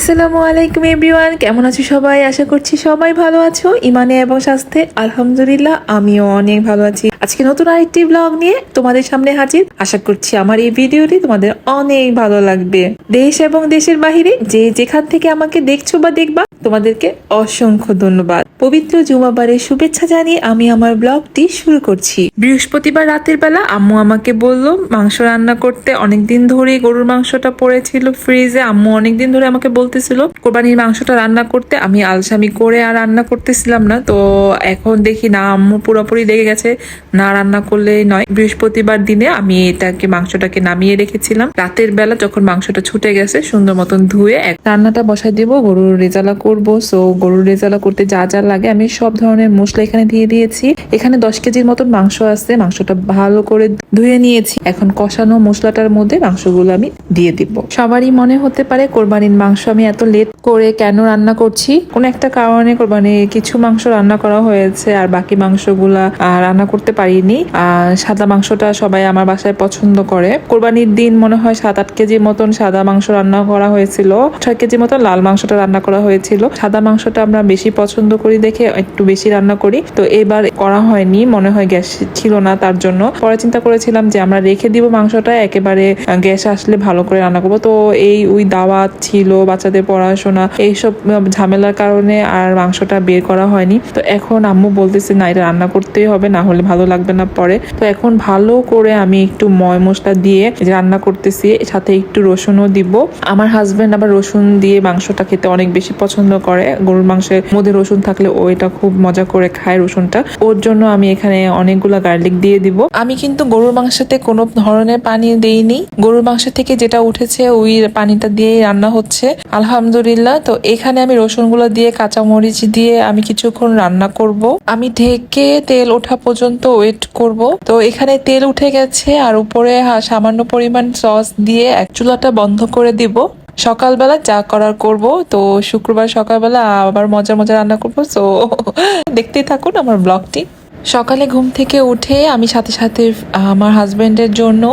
আসসালামু আলাইকুম এভরিওয়ান, কেমন আছো সবাই? আশা করছি সবাই ভালো আছো ইমানে এবং স্বাস্থ্যে। আলহামদুলিল্লাহ, আমিও অনেক ভালো আছি। আজকে নতুন আরেকটি ব্লগ নিয়ে তোমাদের সামনে হাজির। আশা করছি আমার এই ভিডিওটি তোমাদের অনেক ভালো লাগবে। দেশ এবং দেশের বাহিরে যে যেখান থেকে আমাকে দেখছ বা দেখবা, তোমাদেরকে অসংখ্য ধন্যবাদ। পবিত্র জুমাবারের শুভেচ্ছা জানিয়ে আমি আমার ব্লগটি শুরু করছি। বৃহস্পতিবার রাতের বেলা আম্মু আমাকে বলল, মাংস রান্না করতে অনেকদিন ধরে গরুর মাংসটা পড়েছিল ফ্রিজে আম্মু অনেকদিন ধরে আমাকে বলতেছিল, কোরবানির মাংসটা রান্না করতে। আমি আলসামি করে আর রান্না করতেছিলাম না। তো এখন দেখি না, আম্মু পুরোপুরি লেগে গেছে। না রান্না করলেই নয়। বৃহস্পতিবার দিনে আমি এটাকে, মাংসটাকে নামিয়ে রেখেছিলাম। রাতের বেলা যখন মাংসটা ছুটে গেছে, সুন্দর মতন ধুয়ে এক রান্নাটা বসাই দিব, গরুর রেজালা করব। সো গরুর রেজালা করতে যা যা লাগে আমি সব ধরনের মশলা এখানে দিয়ে দিয়েছি। এখানে দশ কেজির মতন মাংস আছে, মাংসটা ভালো করে ধুয়ে নিয়েছি। এখন কষানো মশলাটার মধ্যে মাংসগুলো আমি দিয়ে দিব। সবারই মনে হতে পারে কোরবানির মাংস আমি এত লেট করে কেন রান্না করছি? কোন একটা কারণে কোরবানি কিছু মাংস রান্না করা হয়েছে আর বাকি মাংসগুলা রান্না করতে পারিনি। সাদা মাংসটা সবাই আমার বাসায় পছন্দ করে। কোরবানির দিন মনে হয় সাত আট কেজির মতন সাদা মাংস রান্না করা হয়েছিল। ছয় কেজি মতন লাল মাংসটা রান্না করা হয়েছিল। সাদা মাংসটা আমরা বেশি পছন্দ করি দেখে একটু বেশি রান্না করি। তো এবার করা হয়নি, মনে হয় গ্যাস ছিল না তার জন্য। পরে চিন্তা করেছিলাম যে আমরা রেখে দিব মাংসটা, একেবারে গ্যাস আসলে ভালো করে রান্না করব। তো এই ওই দাওয়াত ছিল বাচ্চাদের পড়াশোনা, এইসব ঝামেলার কারণে আর মাংসটা বের করা হয়নি। তো এখন আম্মু বলতেছে, না, এটা রান্না করতেই হবে, না হলে ভালো লাগবে না পরে। তো এখন ভালো করে আমি একটু ময় মশলা দিয়ে রান্না করতেছি, সাথে একটু রসুনও দিব। আমার হাজবেন্ড আবার রসুন দিয়ে মাংসটা খেতে অনেক বেশি পছন্দ করে। গরুর মাংসের মধ্যে রসুন থাকলে ও এটা খুব মজা করে খায় রসুনটা। ওর জন্য আমি এখানে অনেকগুলা গার্লিক দিয়ে দিব। আমি কিন্তু গরুর মাংসতে কোনো ধরনের পানি দেইনি। গরুর মাংস থেকে যেটা উঠেছে, ওই পানিটা দিয়ে রান্না হচ্ছে। আলহামদুলিল্লাহ, তো এখানে আমি রসুনগুলো দিয়ে কাঁচা মরিচ দিয়ে আমি কিছুক্ষণ রান্না করব। আমি ঢেকে তেল ওঠা পর্যন্ত ওয়েট করব। তো এখানে তেল উঠে গেছে, আর উপরে সামান্য পরিমাণ সস দিয়ে এক চুলাটা বন্ধ করে দিব। সকালবেলা চা করার করব, তো শুক্রবার সকালবেলা আবার মজার মজা রান্না করব। তো দেখতেই থাকুন আমার ব্লগটি। সকালে ঘুম থেকে উঠে আমি সাথে সাথে আমার হাজবেন্ডের জন্য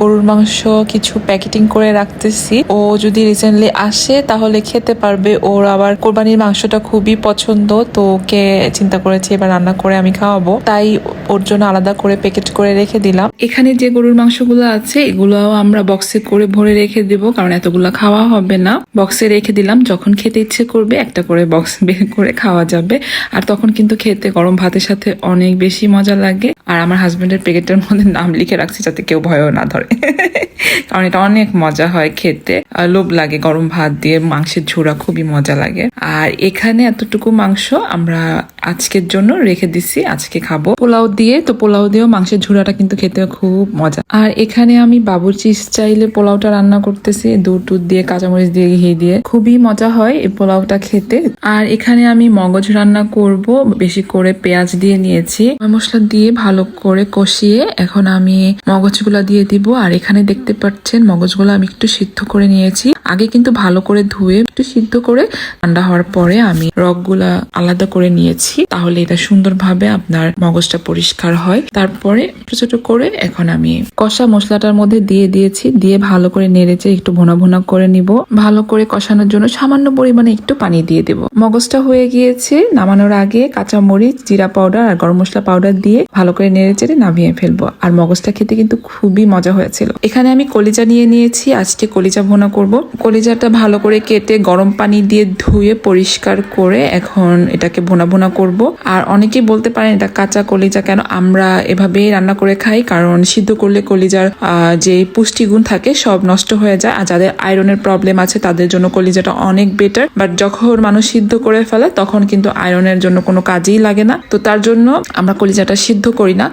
গরুর মাংস কিছু প্যাকেটিং করে রাখতেছি। ও যদি রিসেন্টলি আসে, তাহলে খেতে পারবে। ওর আবার কোরবানির মাংসটা খুবই পছন্দ, তো ওকে চিন্তা করেছি এবার রান্না করে আমি খাওয়াবো। তাই ওর জন্য আলাদা করে প্যাকেট করে রেখে দিলাম। এখানে যে গরুর মাংসগুলো আছে, এগুলোও আমরা বক্সে করে ভরে রেখে দেবো, কারণ এতগুলো খাওয়া হবে না। বক্সে রেখে দিলাম, যখন খেতে ইচ্ছে করবে, একটা করে বক্স বের করে খাওয়া যাবে। আর তখন কিন্তু খেতে গরম ভাতের সাথে অনেক বেশি মজা লাগে। আর আমার হাজবেন্ডের প্যাকেটের মধ্যে নাম লিখে রাখছি যাতে কেউ ভয়ও না ধরে। কারণ এটা অনেক মজা হয় খেতে। লোভ লাগে গরম ভাত দিয়ে মাংসের ঝোড়া, খুবই মজা লাগে। আর এখানে এতটুকু মাংস আমরা আজকের জন্য রেখে দিছি, আজকে খাব। পোলাও দিয়ে, তো পোলাও দিয়েও মাংসের ঝুড়াটা কিন্তু খেতে খুব মজা। আর এখানে আমি বাবুর্চি স্টাইলে পোলাওটা রান্না করতেছি, দুধ টুধ দিয়ে, কাঁচামরিচ দিয়ে, ঘি দিয়ে। খুবই মজা হয় এই পোলাওটা খেতে। আর এখানে আমি মগজ রান্না করব, বেশি করে পেঁয়াজ দিয়ে নিয়েছি। ময় মশলা দিয়ে ভালো করে কষিয়ে এখন আমি মগজগুলা দিয়ে দিব। আর এখানে দেখতে পাচ্ছেন মগজগুলো আমি একটু সিদ্ধ করে নিয়েছি। আগে কিন্তু ভালো করে ধুয়ে একটু সিদ্ধ করে ঠান্ডা হওয়ার পরে আমি রগগুলা আলাদা করে নিয়েছি। তাহলে এটা সুন্দরভাবে আপনার মগজটা পরিষ্কার হয়। তারপরে ছোট করে এখন আমি কষা মশলাটার মধ্যে দিয়ে দিয়েছি। দিয়ে ভালো করে নেড়েচে একটু ভোনা ভোনা করে নিব। ভালো করে কষানোর জন্য সামান্য পরিমাণে একটু পানি দিয়ে দেব। মগজটা হয়ে গিয়েছে। নামানোর আগে কাঁচা মরিচ জিরা পাউডার আর গরম পাউডার দিয়ে ভালো করে নেড়ে চেড়ে নামিয়ে ফেলব। আর মগজটা খেতে কিন্তু খুবই মজা হয়েছিল। এখানে আমি কলিজা নিয়ে নিয়েছি, আজকে কলিজা ভোনা করব। কলিজাটা ভালো করে কেটে গরম পানি দিয়ে ধুয়ে পরিষ্কার করে এখন এটাকে ভোনা ভোনা করব। আর অনেকেই বলতে পারেন, এটা কাঁচা কলিজা কেন? আমরা এভাবেই রান্না করে খাই, কারণ সিদ্ধ করলে কলিজার যে পুষ্টিগুণ থাকে সব নষ্ট হয়ে যায়। আর যাদের আয়রনের প্রবলেম আছে, তাদের জন্য কলিজাটা অনেক বেটার বাট যখন মানুষ সিদ্ধ করে ফেলে, তখন কিন্তু আয়রনের জন্য কোনো কাজেই লাগে না। তো তার জন্য আমরা কলিজাটা সিদ্ধ করি না।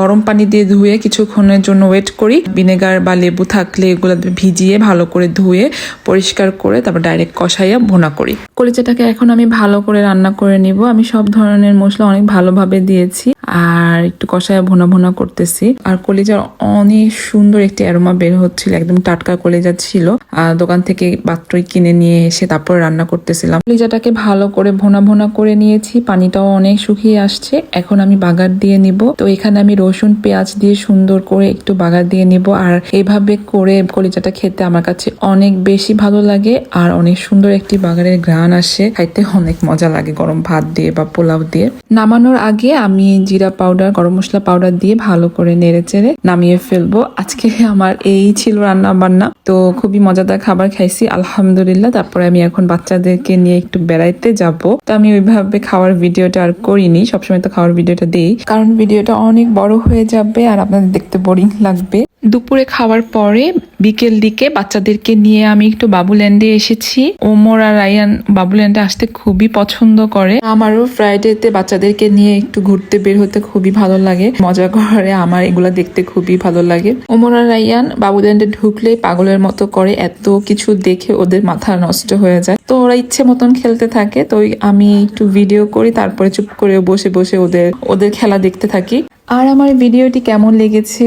গরম পানি দিয়ে ধুয়ে কিছুক্ষণের জন্য ওয়েট করি। ভিনেগার বা লেবু থাকলে এগুলো ভিজিয়ে ভালো করে ধুয়ে, পরিষ্কার করে তারপর ডাইরেক্ট কষাইয়া ভোনা করি। কলিজাটাকে এখন আমি ভালো করে রান্না করে নিব। আমি সব ধরনের মশলা অনেক ভালোভাবে দিয়েছি। আর একটু কষায় ভোনা ভোনা করতেছি। আর কলিজার অনেক সুন্দর একটি অ্যারোমা বের হচ্ছিল, একদম টাটকা কলিজা ছিল। দোকান থেকে পাত্রই কিনে নিয়ে এসে তারপর রান্না করতেছিলাম। কলিজাটাকে ভালো করে ভোনা ভোনা করে নিয়েছি, পানিটাও অনেক শুকিয়ে আসছে। এখন আমি বাগার দিয়ে নিব। তো এখানে আমি রসুন, পেঁয়াজ দিয়ে সুন্দর করে একটু বাগার দিয়ে নিব। আর এভাবে করে কলিজাটা খেতে আমার কাছে অনেক বেশি ভালো লাগে আর অনেক সুন্দর একটি বাগারের ঘ্রাণ আসে। খাইতে অনেক মজা লাগে গরম ভাত দিয়ে বা পোলাও দিয়ে। নামানোর আগে আমি জিরা পাউডার গরম মশলা পাউডার দিয়ে ভালো করে নেড়ে চেড়ে নামিয়ে ফেলব। আজকে আমার এই ছিল রান্না বান্না। তো খুবই মজাদার খাবার খাইছি, আলহামদুলিল্লাহ। তারপরে আমি এখন বাচ্চাদেরকে নিয়ে একটু বেড়াইতে যাব। তো আমি ওইভাবে খাওয়ার ভিডিওটা আর করিনি, সবসময় তো খাওয়ার ভিডিওটা দেই। কারণ ভিডিওটা অনেক বড় হয়ে যাবে আর আপনাদের দেখতে বোরিং লাগবে। দুপুরে খাওয়ার পরে বিকেল দিকে বাচ্চাদেরকে নিয়ে আমি একটু বাবুল্যান্ডে এসেছি। ওমর আর রায়ান বাবুল্যান্ডে আসতে খুবই পছন্দ করে। আমারও ফ্রাইডেতে বাচ্চাদেরকে নিয়ে একটু ঘুরতে বের হতে খুবই ভালো লাগে। মজা করে আমার এগুলা দেখতে খুবই ভালো লাগে। ওমর আর রায়ান বাবুল্যান্ডে ঢুকলে পাগলের মতো করে এত কিছু দেখে ওদের মাথা নষ্ট হয়ে যায়। তো ওরা ইচ্ছে মতন খেলতে থাকে। তো আমি একটু ভিডিও করি, তারপরে চুপ করে বসে বসে ওদের ওদের খেলা দেখতে থাকি। আর আমার ভিডিওটি কেমন লেগেছে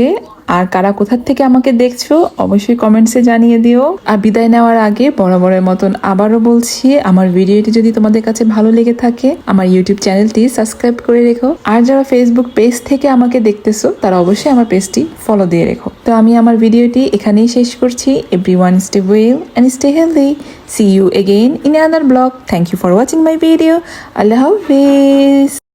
আর কারা কোথার থেকে আমাকে দেখছ, অবশ্যই কমেন্টসে জানিয়ে দিও। আর বিদায় নেওয়ার আগে বরাবরের মতন আবারও বলছি, আমার ভিডিওটি যদি তোমাদের কাছে ভালো লেগে থাকে, আমার ইউটিউব চ্যানেলটি সাবস্ক্রাইব করে রেখো। আর যারা ফেসবুক পেজ থেকে আমাকে দেখতেছো, তারা অবশ্যই আমার পেজটি ফলো দিয়ে রেখো। তো আমি আমার ভিডিওটি এখানেই শেষ করছি। Everyone stay well and stay healthy see you again in other blog thank you for watching my video Allah Hafiz